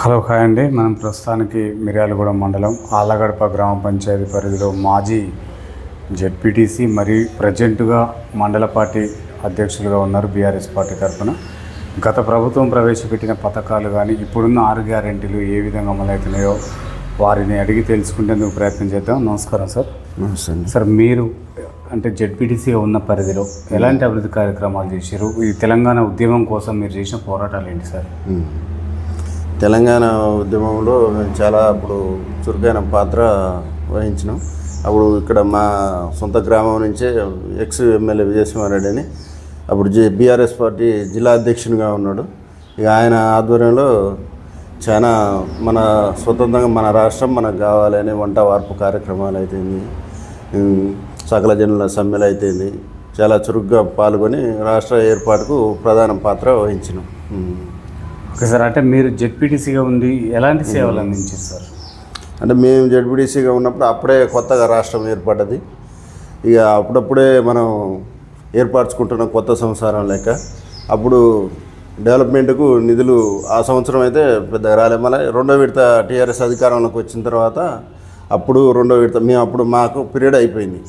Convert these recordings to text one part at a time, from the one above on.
Hello hi అండి. మనం ప్రస్తుతానికి మిర్యాలగూడెం మండలం ఆలగడప గ్రామ పంచాయతీ పరిధిలో మాజీ జెడ్పీటీసీ మరియు ప్రజెంటుగా మండల పార్టీ అధ్యక్షులుగా ఉన్నారు బీఆర్ఎస్ పార్టీ తరఫున. గత ప్రభుత్వం ప్రవేశపెట్టిన పథకాలు కానీ ఇప్పుడున్న ఆరు గ్యారెంటీలు ఏ విధంగా అమలవుతున్నాయో వారిని అడిగి తెలుసుకునేందుకు ప్రయత్నం చేద్దాం. నమస్కారం సార్. నమస్తే అండి. సార్ మీరు అంటే జెడ్పీటీసీగా ఉన్న పరిధిలో ఎలాంటి అభివృద్ధి కార్యక్రమాలు చేశారు? ఈ తెలంగాణ ఉద్యమం కోసం మీరు చేసిన పోరాటాలు ఏంటి సార్. తెలంగాణ ఉద్యమంలో మేము చాలా అప్పుడు చురుకైన పాత్ర వహించినాం. అప్పుడు ఇక్కడ మా సొంత గ్రామం నుంచే ఎక్స్ ఎమ్మెల్యే విజయసింహారెడ్డి అని అప్పుడు జి బీఆర్ఎస్ పార్టీ జిల్లా అధ్యక్షునిగా ఉన్నాడు. ఇక ఆయన ఆధ్వర్యంలో చాలా మన స్వతంత్రంగా మన రాష్ట్రం మనకు కావాలని వంట వార్పు కార్యక్రమాలు అయితేంది సకల జనుల సమ్మెలు అయితేంది చాలా చురుగ్గా పాల్గొని రాష్ట్ర ఏర్పాటుకు ప్రధాన పాత్ర వహించినాం. Okay sir. అంటే మీరు జెడ్పీటీసీగా ఉండి ఎలాంటి సేవలు అందించారు సార్? అంటే మేము జడ్పీటీసీగా ఉన్నప్పుడు అప్పుడే కొత్తగా రాష్ట్రం ఏర్పడ్డది. ఇక అప్పుడప్పుడే మనం ఏర్పరచుకుంటున్న కొత్త సంసారం లెక్క అప్పుడు డెవలప్మెంట్కు నిధులు ఆ సంవత్సరం అయితే పెద్దగా రాలే మళ్ళీ రెండో విడత టీఆర్ఎస్ అధికారంలోకి వచ్చిన తర్వాత అప్పుడు రెండో విడత మేము అప్పుడు మాకు పీరియడ్ అయిపోయింది.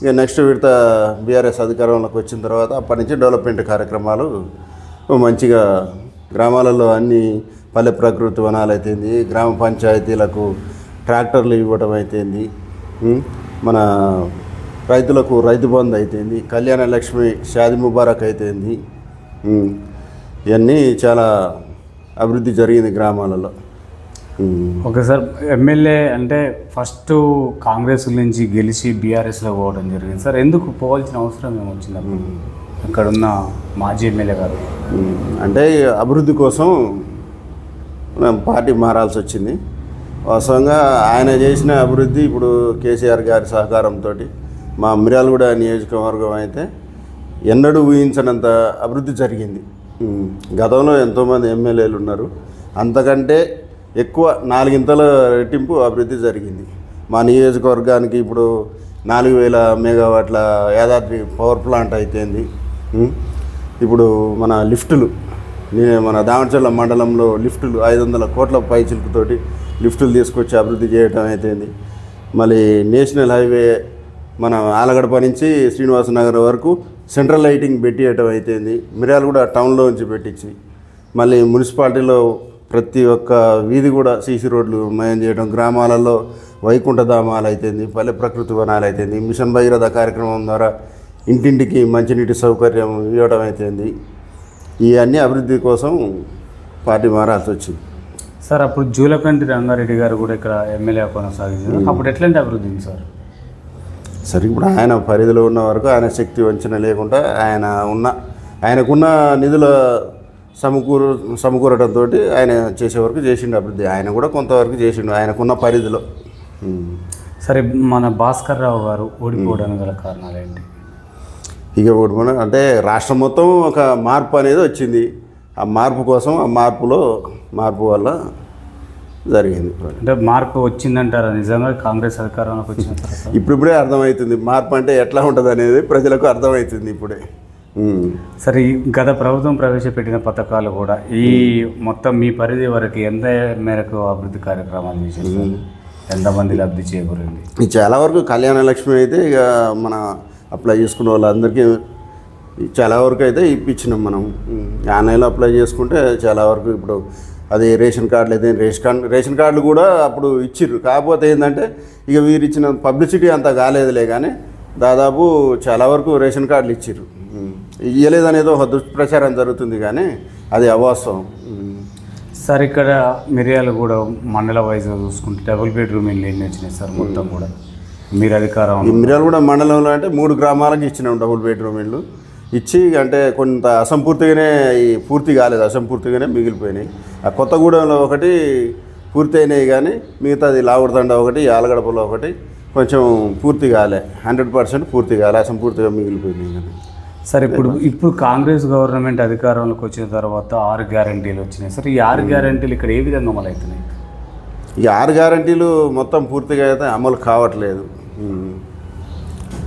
ఇక నెక్స్ట్ విడత బీఆర్ఎస్ అధికారంలోకి వచ్చిన తర్వాత అప్పటి నుంచి డెవలప్మెంట్ కార్యక్రమాలు మంచిగా గ్రామాలలో అన్ని పల్లె ప్రకృతి వనాలు అయితేంది గ్రామ పంచాయతీలకు ట్రాక్టర్లు ఇవ్వడం అయితేంది? మన రైతులకు రైతు బంధు అయితేంది కళ్యాణ లక్ష్మి షాది ముబారక్ అయితేంది. ఇవన్నీ చాలా అభివృద్ధి జరిగింది గ్రామాలలో. ఓకే సార్ ఎమ్మెల్యే అంటే ఫస్ట్ కాంగ్రెస్ నుంచి గెలిచి బీఆర్ఎస్లో పోవడం జరిగింది సార్ ఎందుకు పోవాల్సిన అవసరం ఏమొచ్చింది అప్పుడు అక్కడ ఉన్న మాజీ ఎమ్మెల్యే గారు. అంటే అభివృద్ధి కోసం పార్టీ మారాల్సి వచ్చింది. వాస్తవంగా ఆయన చేసిన అభివృద్ధి ఇప్పుడు కేసీఆర్ గారి సహకారంతో మా మిర్యాలగూడ నియోజకవర్గం అయితే ఎన్నడూ ఊహించనంత అభివృద్ధి జరిగింది. గతంలో ఎంతోమంది ఎమ్మెల్యేలు ఉన్నారు. అంతకంటే ఎక్కువ నాలుగింతల రెట్టింపు అభివృద్ధి జరిగింది. మా నియోజకవర్గానికి ఇప్పుడు నాలుగు వేల మెగావాట్ల యాదాద్రి పవర్ ప్లాంట్ అయితేంది. ఇప్పుడు మన లిఫ్టులు నేను మన దామచర్ల మండలంలో లిఫ్టులు ఐదు వందల కోట్ల పైచిలుకుతోటి లిఫ్టులు తీసుకొచ్చి అభివృద్ధి చేయటం అయితేంది. మళ్ళీ నేషనల్ హైవే మన ఆలగడప నుంచి శ్రీనివాస నగర్ వరకు సెంట్రల్ లైటింగ్ పెట్టియటం అయితేంది. మిర్యాలు కూడా టౌన్లో నుంచి పెట్టించి మళ్ళీ మున్సిపాలిటీలో ప్రతి ఒక్క వీధి కూడా సీసీ రోడ్లు మయం చేయడం గ్రామాలలో వైకుంఠధామాలు అయితేంది పల్లె ప్రకృతి వనాలు అయితేంది మిషన్ భగీరథ కార్యక్రమం ద్వారా ఇంటింటికి మంచినీటి సౌకర్యం ఇవ్వడం అయితేంది. ఇవన్నీ అభివృద్ధి కోసం పార్టీ మారాల్సి వచ్చింది. సార్ అప్పుడు జూలకంటి రంగారెడ్డి గారు కూడా ఇక్కడ ఎమ్మెల్యే కొనసాగించారు. అప్పుడు ఎట్లాంటి అభివృద్ధి ఉంది సార్? సరే ఇప్పుడు ఆయన పరిధిలో ఉన్న వరకు ఆయన శక్తి వంచన లేకుండా ఆయన ఉన్న ఆయనకున్న నిధుల సమకూరు సమకూరటంతో ఆయన చేసే వరకు చేసిండు అభివృద్ధి. ఆయన కూడా కొంతవరకు చేసిండు ఆయనకున్న పరిధిలో. సరే మన భాస్కర్ రావు గారు ఓడిపోవడానికి గల కారణాలు ఏంటి? ఇక ఒకటి మన అంటే రాష్ట్రం మొత్తం ఒక మార్పు అనేది వచ్చింది. ఆ మార్పు కోసం ఆ మార్పులో మార్పు వల్ల జరిగింది అంటే మార్పు వచ్చిందంటారా? నిజంగా కాంగ్రెస్ అధికారంలోకి వచ్చిన ఇప్పుడిప్పుడే అర్థమవుతుంది. మార్పు అంటే ఎట్లా ఉంటుంది అనేది ప్రజలకు అర్థమవుతుంది ఇప్పుడే. సరే గత ప్రభుత్వం ప్రవేశపెట్టిన పథకాలు కూడా ఈ మొత్తం మీ పరిధి వరకు ఎంత మేరకు అభివృద్ధి కార్యక్రమాలు సార్? ఎంతమంది లబ్ధి చేకూరింది? ఇది చాలా వరకు కళ్యాణ లక్ష్మి అయితే ఇక మన అప్లై చేసుకున్న వాళ్ళందరికీ చాలా వరకు అయితే ఇప్పించినాం మనం. ఆన్లైన్లో అప్లై చేసుకుంటే చాలా వరకు ఇప్పుడు అది రేషన్ కార్డులు అయితే రేషన్ కార్డు రేషన్ కార్డులు కూడా అప్పుడు ఇచ్చిర్రు కాకపోతే ఏంటంటే ఇక వీరు ఇచ్చిన పబ్లిసిటీ అంత కాలేదులే కానీ దాదాపు చాలా వరకు రేషన్ కార్డులు ఇచ్చిర్రు ఉమ్. ఇయ్యలేదు అనేది ఒక దుష్ప్రచారం జరుగుతుంది కానీ అది అవాస్తవం. సార్ ఇక్కడ మిరియాలు కూడా మండల వైజ్గా చూసుకుంటే డబుల్ బెడ్రూమ్ ఇల్లు ఎన్ని వచ్చినాయి సార్ మొత్తం కూడా మీరు అధికారం ఈ మిర్యాలగూడ మండలంలో అంటే మూడు గ్రామాలకు ఇచ్చినాం డబుల్ బెడ్రూమ్ ఇల్లు. ఇచ్చి అంటే కొంత అసంపూర్తిగానే ఈ పూర్తి కాలేదు అసంపూర్తిగానే మిగిలిపోయినాయి. ఆ కొత్తగూడెంలో ఒకటి పూర్తి అయినాయి కానీ మిగతాది లావుడదండ ఒకటి యాలగడపలో ఒకటి కొంచెం పూర్తి కాలే హండ్రెడ్ పర్సెంట్ పూర్తి కాలే అసంపూర్తిగా మిగిలిపోయినాయి కానీ. సార్ ఇప్పుడు ఇప్పుడు కాంగ్రెస్ గవర్నమెంట్ అధికారంలోకి వచ్చిన తర్వాత ఆరు గ్యారంటీలు వచ్చినాయి. సార్ ఈ ఆరు గ్యారంటీలు ఇక్కడ ఏ విధంగా అమలు అవుతున్నాయి ఈ ఆరు గ్యారంటీలు మొత్తం పూర్తిగా అయితే అమలు కావట్లేదు.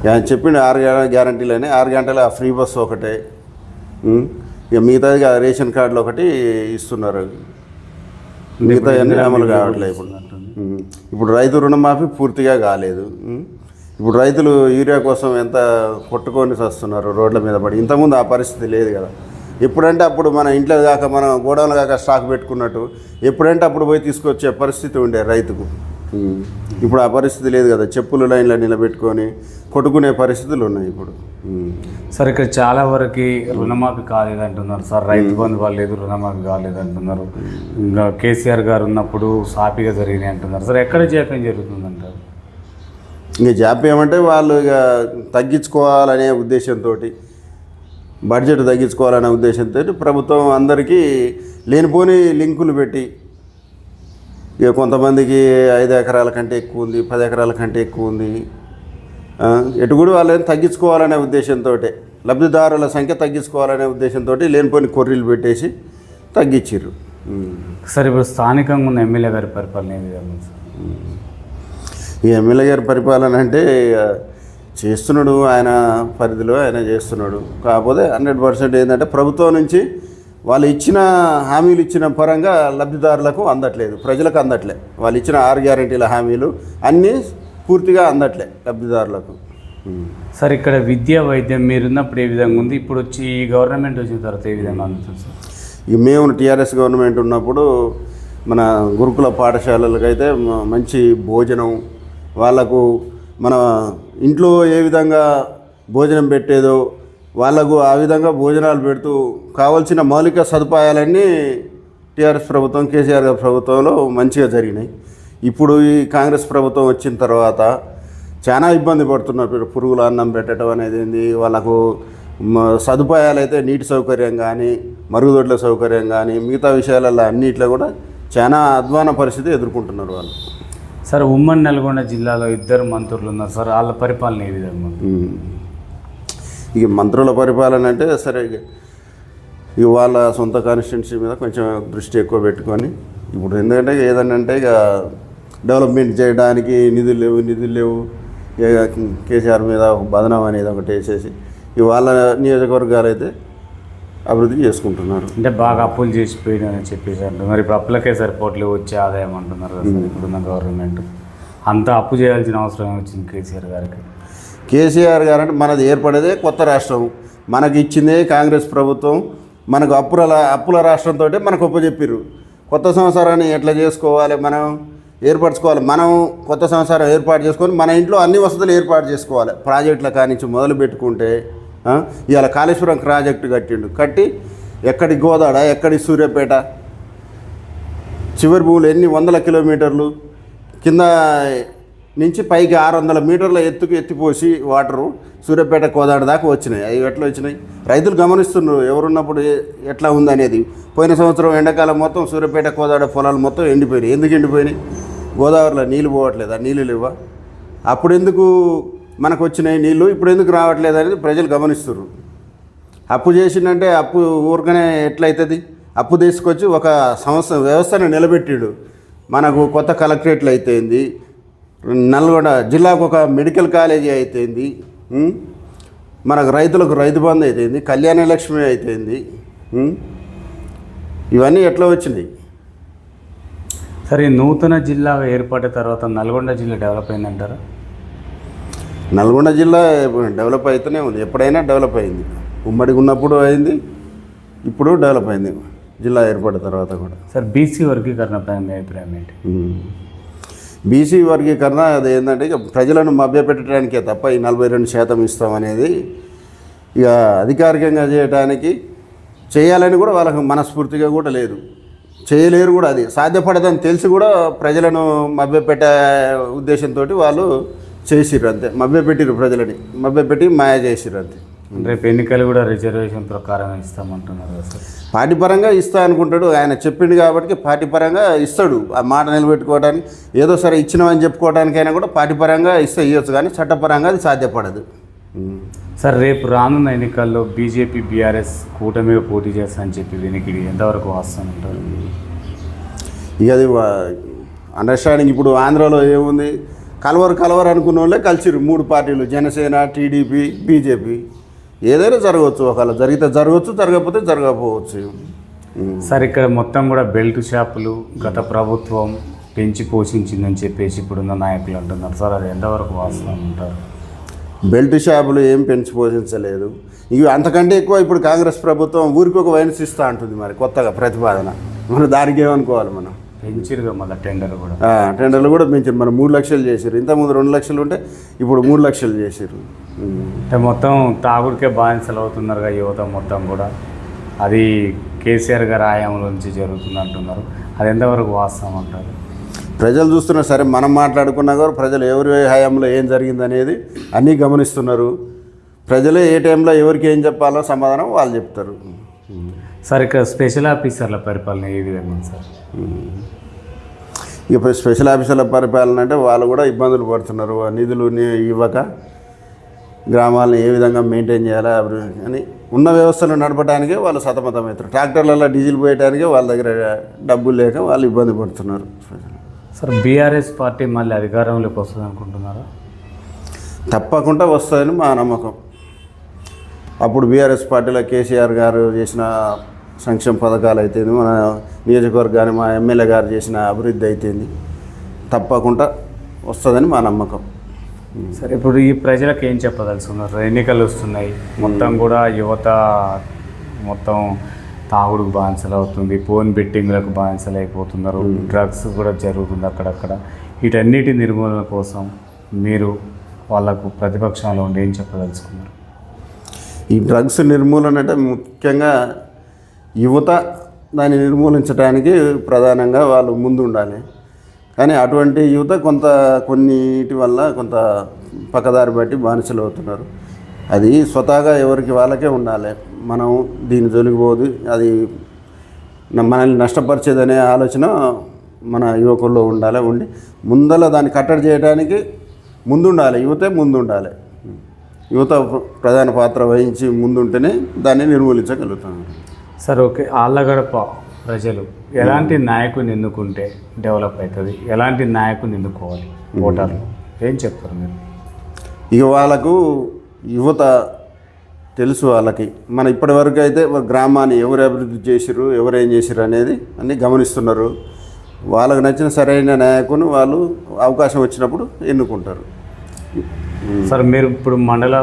ఆయన చెప్పిండు ఆరు గ్యారంటీలని. ఆరు గంటల ఫ్రీ బస్సు ఒకటే. ఇక మిగతాది రేషన్ కార్డులు ఒకటి ఇస్తున్నారు. మిగతా అన్ని అమలు కావట్లేదు ఇప్పుడు. ఇప్పుడు రైతు రుణమాఫీ పూర్తిగా కాలేదు. ఇప్పుడు రైతులు యూరియా కోసం ఎంత కొట్టుకొని వస్తున్నారు రోడ్ల మీద పడి. ఇంతకుముందు ఆ పరిస్థితి లేదు కదా. ఎప్పుడంటే అప్పుడు మన ఇంట్లో కాక మనం గోడౌన్లు కాక స్టాక్ పెట్టుకున్నట్టు ఎప్పుడంటే అప్పుడు పోయి తీసుకొచ్చే పరిస్థితి ఉండే రైతుకు. ఇప్పుడు ఆ పరిస్థితి లేదు కదా. చెప్పులు లైన్లో నిలబెట్టుకొని కొట్టుకునే పరిస్థితులు ఉన్నాయి ఇప్పుడు. సార్ ఇక్కడ చాలా వరకు రుణమాఫీ కాలేదంటున్నారు సార్. రైతు బంధు వాళ్ళు రుణమాఫీ కాలేదంటున్నారు. ఇంకా కేసీఆర్ గారు ఉన్నప్పుడు సాఫీగా జరిగినాయి అంటున్నారు. సార్ ఎక్కడ జాప్యం జరుగుతుందంటారు ఇంక జాప్యం అంటే వాళ్ళు ఇక తగ్గించుకోవాలనే ఉద్దేశంతో బడ్జెట్ తగ్గించుకోవాలనే ఉద్దేశంతో ప్రభుత్వం అందరికీ లేనిపోని లింకులు పెట్టి ఇక కొంతమందికి ఐదు ఎకరాల కంటే ఎక్కువ ఉంది పది ఎకరాల కంటే ఎక్కువ ఉంది. ఎటు కూడా వాళ్ళని తగ్గించుకోవాలనే ఉద్దేశంతో లబ్ధిదారుల సంఖ్య తగ్గించుకోవాలనే ఉద్దేశంతో లేనిపోని కొర్రీలు పెట్టేసి తగ్గించారు సార్ ఇప్పుడు స్థానికంగా ఉన్న ఎమ్మెల్యే గారి పరిపాలన ఏ ఈ ఎమ్మెల్యే గారి పరిపాలన అంటే చేస్తున్నాడు ఆయన పరిధిలో ఆయన చేస్తున్నాడు. కాకపోతే హండ్రెడ్ పర్సెంట్ ఏంటంటే ప్రభుత్వం నుంచి వాళ్ళు ఇచ్చిన హామీలు ఇచ్చిన పరంగా లబ్ధిదారులకు అందట్లేదు ప్రజలకు అందట్లే. వాళ్ళు ఇచ్చిన ఆరు గ్యారంటీల హామీలు అన్నీ పూర్తిగా అందట్లే లబ్ధిదారులకు. సార్ ఇక్కడ విద్య వైద్యం మీరున్నప్పుడు ఏ విధంగా ఉంది? ఇప్పుడు వచ్చి ఈ గవర్నమెంట్ వచ్చిన తర్వాత ఏ విధంగా అందుతుంది సార్? ఈ మేము టీఆర్ఎస్ గవర్నమెంట్ ఉన్నప్పుడు మన గురుకుల పాఠశాలలకైతే మంచి భోజనం వాళ్ళకు మన ఇంట్లో ఏ విధంగా భోజనం పెట్టేదో వాళ్ళకు ఆ విధంగా భోజనాలు పెడుతూ కావాల్సిన మౌలిక సదుపాయాలన్నీ టీఆర్ఎస్ ప్రభుత్వం కేసీఆర్ గారి ప్రభుత్వంలో మంచిగా జరిగినాయి. ఇప్పుడు ఈ కాంగ్రెస్ ప్రభుత్వం వచ్చిన తర్వాత చాలా ఇబ్బంది పడుతున్నారు. పురుగుల అన్నం పెట్టడం అనేది ఏంది? వాళ్ళకు సదుపాయాలు అయితే నీటి సౌకర్యం కానీ మరుగుదొడ్ల సౌకర్యం కానీ మిగతా విషయాలలో అన్నిట్లో కూడా చాలా అధ్వాన పరిస్థితి ఎదుర్కొంటున్నారు వాళ్ళు. సార్ ఉమ్మడి నల్గొండ జిల్లాలో ఇద్దరు మంత్రులు ఉన్నారు. సార్ వాళ్ళ పరిపాలన ఏ విధంగా. ఇక మంత్రుల పరిపాలన అంటే సరే ఇక వాళ్ళ సొంత కాన్స్టిట్యున్సీ మీద కొంచెం దృష్టి ఎక్కువ పెట్టుకొని ఇప్పుడు ఎందుకంటే ఏదన్నా అంటే ఇక డెవలప్మెంట్ చేయడానికి నిధులు లేవు నిధులు లేవు. ఇక కేసీఆర్ మీద ఒక బదనం అనేది ఒకటి వేసేసి ఇవాళ నియోజకవర్గాలు అయితే అభివృద్ధి చేసుకుంటున్నారు. అంటే బాగా అప్పులు చేసిపోయినాయని చెప్పేసి అంటున్నారు. మరి ఇప్పుడు అప్పులకే సరిపోవట్లేదు వచ్చే ఆదాయం అంటున్నారు ఇప్పుడున్న గవర్నమెంట్ అంత అప్పు చేయాల్సిన అవసరం వచ్చింది కేసీఆర్ గారికి? కేసీఆర్ గారు అంటే మనది ఏర్పడేదే కొత్త రాష్ట్రం. మనకి ఇచ్చిందే కాంగ్రెస్ ప్రభుత్వం. మనకు అప్పుల అప్పుల రాష్ట్రంతో మనకు ఒప్పచెప్పారు కొత్త సంవత్సరాన్ని ఎట్లా చేసుకోవాలి మనం? ఏర్పరచుకోవాలి. మనం కొత్త సంవత్సరం ఏర్పాటు చేసుకొని మన ఇంట్లో అన్ని వసతులు ఏర్పాటు చేసుకోవాలి. ప్రాజెక్టుల కానించి మొదలు పెట్టుకుంటే ఇవాళ కాళేశ్వరం ప్రాజెక్టు కట్టిండు. కట్టి ఎక్కడి గోదాడ ఎక్కడి సూర్యాపేట? చివరి భూములు ఎన్ని వందల కిలోమీటర్లు? కింద నుంచి పైకి ఆరు వందల మీటర్ల ఎత్తుకు ఎత్తిపోసి వాటరు సూర్యాపేట కోదాడ దాకా వచ్చినాయి. అవి ఎట్లా వచ్చినాయి? రైతులు గమనిస్తున్నారు ఎవరున్నప్పుడు ఎట్లా ఎట్లా ఉందనేది పోయిన సంవత్సరం ఎండాకాలం మొత్తం సూర్యాపేట కోదాడ పొలాలు మొత్తం ఎండిపోయినాయి. ఎందుకు ఎండిపోయినాయి? గోదావరిలో నీళ్ళు పోవట్లేదు? ఆ నీళ్ళు లేవా? అప్పుడు ఎందుకు మనకు వచ్చినాయి నీళ్ళు ఇప్పుడు ఎందుకు రావట్లేదు అనేది ప్రజలు గమనిస్తున్నారు. అప్పు చేసిందంటే అప్పు ఊరికనే ఎట్లయితుంది? అప్పు తీసుకొచ్చి ఒక సంస్థ వ్యవస్థను నిలబెట్టిడు. మనకు కొత్త కలెక్టరేట్లు అయితేంది నల్గొండ జిల్లాకు ఒక మెడికల్ కాలేజీ అయితేంది ఉం? మనకు రైతులకు రైతు బంధు అయితేంది కళ్యాణ లక్ష్మి ఉం? ఇవన్నీ ఎట్లా వచ్చినాయి? సరే ఈ నూతన జిల్లా ఏర్పడిన తర్వాత నల్గొండ జిల్లా డెవలప్ అయిందంటారా? నల్గొండ జిల్లా డెవలప్ అవుతూనే ఉంది ఎప్పుడైనా డెవలప్ అయింది. ఉమ్మడిగా ఉన్నప్పుడు అయింది ఇప్పుడు డెవలప్ అయింది జిల్లా ఏర్పడిన తర్వాత కూడా. సార్ బీసీ వర్గీకరణ మీ అభిప్రాయం ఏంటి? బీసీ వర్గీకరణ అది ఏంటంటే ఇక ప్రజలను మభ్యపెట్టడానికే తప్ప ఈ నలభై రెండు శాతం ఇస్తామనేది ఇక అధికారికంగా చేయడానికి చేయాలని కూడా వాళ్ళకు మనస్ఫూర్తిగా కూడా లేదు. చేయలేరు కూడా అది. సాధ్యపడదని తెలిసి కూడా ప్రజలను మభ్యపెట్టే ఉద్దేశంతో వాళ్ళు చేసిర్రు అంతే. మభ్యపెట్టిరు ప్రజలని. మభ్యపెట్టి మాయ చేసిర్రు అంతే. రేపు ఎన్నికలు కూడా రిజర్వేషన్ ప్రకారం ఇస్తామంటున్నారు పార్టీ పరంగా ఇస్తా అనుకుంటాడు. ఆయన చెప్పిండు కాబట్టి పార్టీ పరంగా ఇస్తాడు. ఆ మాట నిలబెట్టుకోవడానికి ఏదో సరే ఇచ్చినామని చెప్పుకోవడానికైనా కూడా పార్టీ పరంగా ఇస్తే ఇవ్వచ్చు కానీ చట్టపరంగా అది సాధ్యపడదు. సార్ రేపు రానున్న ఎన్నికల్లో బీజేపీ బీఆర్ఎస్ కూటమిగా పోటీ చేస్తానని చెప్పి వినికిడి ఎంతవరకు వస్తానంటారు ఇక అది అండర్స్టాండింగ్ ఇప్పుడు ఆంధ్రాలో ఏముంది? కలవరు కలవరు అనుకున్న వాళ్ళే కలిసిరు మూడు పార్టీలు జనసేన టీడీపీ బీజేపీ. ఏదైనా జరగవచ్చు ఒకవేళ జరిగితే జరగవచ్చు జరగకపోతే జరగకపోవచ్చు. సార్ ఇక్కడ మొత్తం కూడా బెల్ట్ షాపులు గత ప్రభుత్వం పెంచి పోషించిందని చెప్పేసి ఇప్పుడున్న నాయకులు అంటున్నారు. సార్ అది ఎంతవరకు వాస్తవం ఉంటారు బెల్ట్ షాపులు ఏం పెంచి పోషించలేదు. ఇవి అంతకంటే ఎక్కువ ఇప్పుడు కాంగ్రెస్ ప్రభుత్వం ఊరికి ఒక వైన్స్ ఇస్తా అంటుంది మరి కొత్తగా ప్రతిపాదన. మనం దానికి ఏమనుకోవాలి మనం? పెంచిరుగా మళ్ళీ టెండర్ కూడా. ఆ, టెండర్లు కూడా పెంచారు. మరి మూడు లక్షలు చేసారు ఇంతకుముందు రెండు లక్షలు ఉంటే ఇప్పుడు మూడు లక్షలు చేసారు అంటే మొత్తం తాగుడికే బానిసలు అవుతున్నారుగా యువత మొత్తం కూడా. అది కేసీఆర్ గారి ఆయంలో నుంచి జరుగుతుంది అంటున్నారు. అది ఎంతవరకు వాస్తవం అంటారు? ప్రజలు చూస్తున్నారు. సరే మనం మాట్లాడుకున్నా కూడా ప్రజలు ఎవరి హయాంలో ఏం జరిగింది అనేది అన్నీ గమనిస్తున్నారు. ప్రజలే ఏ టైంలో ఎవరికి ఏం చెప్పాలో సమాధానం వాళ్ళు చెప్తారు. సార్ ఇక్కడ స్పెషల్ ఆఫీసర్ల పరిపాలన ఏ విధంగా ఉంది సార్? ఇప్పుడు స్పెషల్ ఆఫీసర్ల పరిపాలన అంటే వాళ్ళు కూడా ఇబ్బందులు పడుతున్నారు. ఆ నిధులు ఇవ్వక గ్రామాలను ఏ విధంగా మెయింటైన్ చేయాలా అభివృద్ధి అని ఉన్న వ్యవస్థను నడపడానికే వాళ్ళు సతమతమవుతారు ట్రాక్టర్లలో డీజిల్ పోయడానికే వాళ్ళ దగ్గర డబ్బులు లేక వాళ్ళు ఇబ్బంది పడుతున్నారు. సార్ బీఆర్ఎస్ పార్టీ మళ్ళీ అధికారంలోకి వస్తుంది అనుకుంటున్నారా? తప్పకుండా వస్తుందని మా నమ్మకం. అప్పుడు బీఆర్ఎస్ పార్టీలో కేసీఆర్ గారు చేసిన సంక్షేమ పథకాలు అయితేంది మన నియోజకవర్గాన్ని మా ఎమ్మెల్యే గారు చేసిన అభివృద్ధి అయితేంది. తప్పకుండా వస్తుందని మా నమ్మకం. సరే ఇప్పుడు ఈ ప్రజలకు ఏం చెప్పదలుచుకున్నారు? ఎన్నికలు వస్తున్నాయి. మొత్తం కూడా యువత మొత్తం తాగుడుకు బానిసలు అవుతుంది. ఫోన్ బెట్టింగ్లకు బానిసలు అయిపోతున్నారు. డ్రగ్స్ కూడా జరుగుతుంది అక్కడక్కడ. వీటన్నిటి నిర్మూలన కోసం మీరు వాళ్ళకు ప్రతిపక్షంలో ఉండి ఏం చెప్పదలుచుకున్నారు? ఈ డ్రగ్స్ నిర్మూలన అంటే ముఖ్యంగా యువత దాన్ని నిర్మూలించడానికి ప్రధానంగా వాళ్ళు ముందు ఉండాలి కానీ అటువంటి యువత కొంత కొన్నిటి వల్ల కొంత పక్కదారి బట్టి బానిసలు అవుతున్నారు. అది స్వతహాగా ఎవరికి వాళ్ళకే ఉండాలి. మనం దీని జొలిగిపోదు అది మనల్ని నష్టపరిచేదనే ఆలోచన మన యువకుల్లో ఉండాలి. ఉండి ముందల దాన్ని కట్టడి చేయడానికి ముందుండాలి. యువతే ముందుండాలి. యువత ప్రధాన పాత్ర వహించి ముందుంటేనే దాన్ని నిర్మూలించగలుగుతాం. Sir okay. ఆళ్ళగడప ప్రజలు ఎలాంటి నాయకుని ఎన్నుకుంటే డెవలప్ అవుతుంది ఎలాంటి నాయకుని ఎన్నుకోవాలి? ఓటర్లు ఏం చెప్తారు మీరు? ఇక వాళ్ళకు యువత తెలుసు వాళ్ళకి. మన ఇప్పటి వరకు అయితే గ్రామాన్ని ఎవరు అభివృద్ధి చేసిర్రు ఎవరు ఏం చేసిర్రు అనేది అన్నీ గమనిస్తున్నారు. వాళ్ళకు నచ్చిన సరైన నాయకుని వాళ్ళు అవకాశం వచ్చినప్పుడు ఎన్నుకుంటారు. సార్ మీరు ఇప్పుడు మండల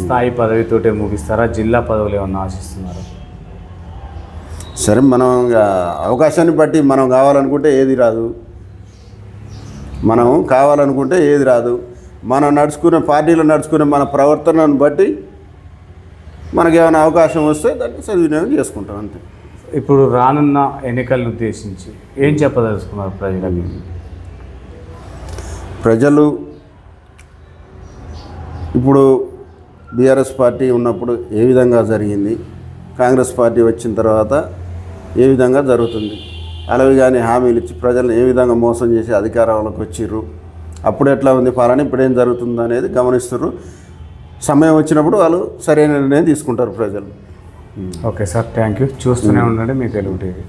స్థాయి పదవితోటే ముగిస్తారా? జిల్లా పదవులు ఏమన్నా ఆశిస్తున్నారా? సరే మనం ఇక అవకాశాన్ని బట్టి మనం కావాలనుకుంటే ఏది రాదు. మనం కావాలనుకుంటే ఏది రాదు. మనం నడుచుకునే పార్టీలో నడుచుకునే మన ప్రవర్తనను బట్టి మనకి ఏమైనా అవకాశం వస్తే దాన్ని సద్వినియోగం చేసుకుంటాం అంతే. ఇప్పుడు రానున్న ఎన్నికలను ఉద్దేశించి ఏం చెప్పదలుచుకున్నారు ప్రజలకు ప్రజలు ఇప్పుడు బీఆర్ఎస్ పార్టీ ఉన్నప్పుడు ఏ విధంగా జరిగింది? కాంగ్రెస్ పార్టీ వచ్చిన తర్వాత ఏ విధంగా జరుగుతుంది? అలాగే కానీ హామీలు ఇచ్చి ప్రజలను ఏ విధంగా మోసం చేసి అధికారంలోకి వచ్చిర్రు? అప్పుడు ఎట్లా ఉంది పాలన? ఇప్పుడు ఏం జరుగుతుంది అనేది గమనిస్తున్నారు సమయం వచ్చినప్పుడు వాళ్ళు సరైన నిర్ణయం తీసుకుంటారు ప్రజలు. Okay sir thank you. చూస్తూనే ఉండండి మీ తెలుగు టీవీ.